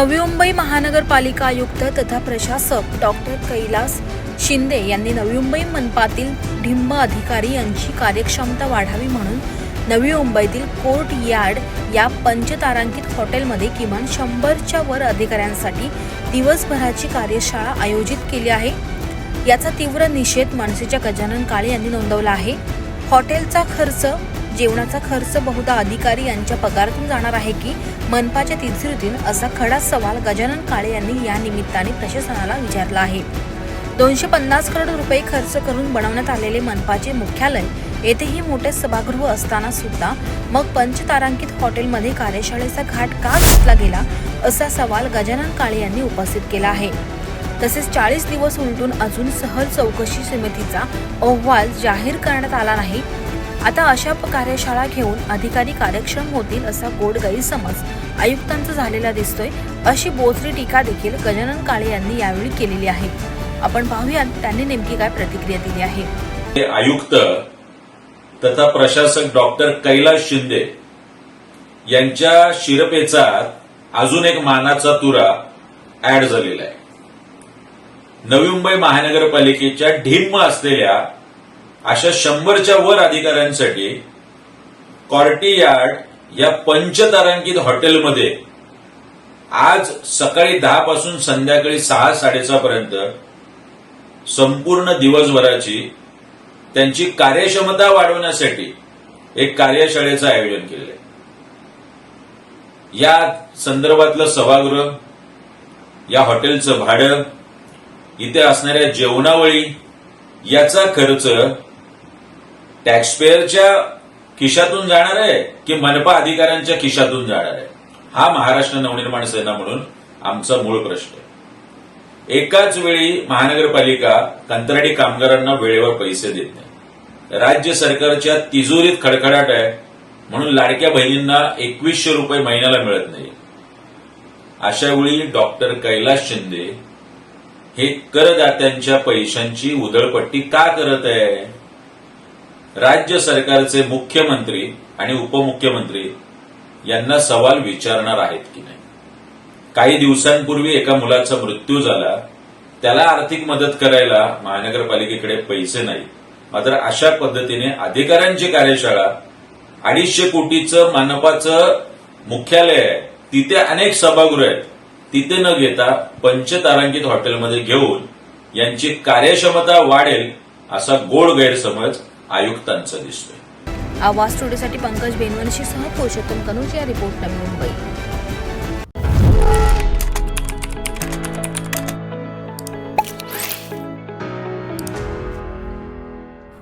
नवी मुंबई महानगरपालिका आयुक्त तथा प्रशासक डॉक्टर कैलास शिंदे यांनी नवी मुंबई मनपातील ढिंब अधिकारी यांची कार्यक्षमता वाढावी म्हणून नवी मुंबईतील कोर्ट यार्ड या पंचतारांकित हॉटेलमध्ये किमान शंभरच्या वर अधिकाऱ्यांसाठी दिवसभराची कार्यशाळा आयोजित केली आहे. याचा तीव्र निषेध मनसेच्या गजानन काळे यांनी नोंदवला आहे. हॉटेलचा खर्च जेवणाचा खर्च बहुधा अधिकारी यांच्या पगारातून जाणार आहे की मनपाच्या तिजोरीतून असा खडा सवाल गजानन काळे यांनी या निमित्ताने प्रशासनाला विचारला आहे. दोनशे पन्नास करोड रुपये खर्च करून बनवण्यात आलेले मनपाचे मुख्यालय येथेही मोठे सभागृह असताना सुद्धा मग पंचतारांकित हॉटेलमध्ये कार्यशाळेचा घाट का घेतला गेला असा सवाल गजानन काळे यांनी उपस्थित केला आहे. तसेच चाळीस दिवस उलटून अजून सहल चौकशी समितीचा अहवाल जाहीर करण्यात आला नाही आता अशा कार्यशाळा घेऊन अधिकारी कार्यक्षम होतील असा गोड गैरसमज आयुक्तांचा झालेला दिसतोय अशी बोचरी टीका देखील गजानन काळे यांनी यावेळी केलेली आहे. आपण पाहूयात त्यांनी नेमकी काय प्रतिक्रिया दिली आहे. ते आयुक्त तथा प्रशासक डॉक्टर कैलास शिंदे यांच्या शिरपेचा अजून एक मानाचा तुरा ऍड झालेला आहे. नवी मुंबई महानगरपालिकेच्या ढिम्म असलेल्या अशा शंभरच्या वर अधिकाऱ्यांसाठी कॉर्टीयार्ड या पंचतारांकित हॉटेलमध्ये आज सकाळी दहा पासून संध्याकाळी सहा साडेसहा पर्यंत संपूर्ण दिवसभराची त्यांची कार्यक्षमता वाढवण्यासाठी एक कार्यशाळेचं आयोजन केलेलं आहे. या संदर्भातलं सभागृह या हॉटेलचं भाडं इथे असणाऱ्या जेवणावळी याचा खर्च टॅक्सपेअरच्या खिशातून जाणार आहे की मनपा अधिकाऱ्यांच्या खिशातून जाणार आहे? हा महाराष्ट्र नवनिर्माण सेना म्हणून आमचा मूळ प्रश्न आहे. एकाच वेळी महानगरपालिका कंत्राटी कामगारांना वेळेवर पैसे देत नाही. राज्य सरकारच्या तिजोरीत खडखडाट आहे म्हणून लाडक्या बहिणींना एकवीसशे रुपये महिन्याला मिळत नाही. अशा वेळी डॉक्टर कैलास शिंदे हे करदात्यांच्या पैशांची उधळपट्टी का करत आहे? राज्य सरकारचे मुख्यमंत्री आणि उपमुख्यमंत्री यांना सवाल विचारणार आहेत की नाही. काही दिवसांपूर्वी एका मुलाचा मृत्यू झाला. त्याला आर्थिक मदत करायला महानगरपालिकेकडे पैसे नाही. मात्र अशा पद्धतीने अधिकाऱ्यांची कार्यशाळा अडीचशे कोटीचं मानपाचं मुख्यालय आहे. तिथे अनेक सभागृह आहेत. तिथे न घेता पंचतारांकित हॉटेलमध्ये घेऊन यांची कार्यक्षमता वाढेल असा गोड गैरसमज आयुक्तांचा दिसतोय. आवाज स्टुडिओसाठी पंकज बेनवंशी सह पुरुषोत्तम कनुज या रिपोर्ट नवी मुंबई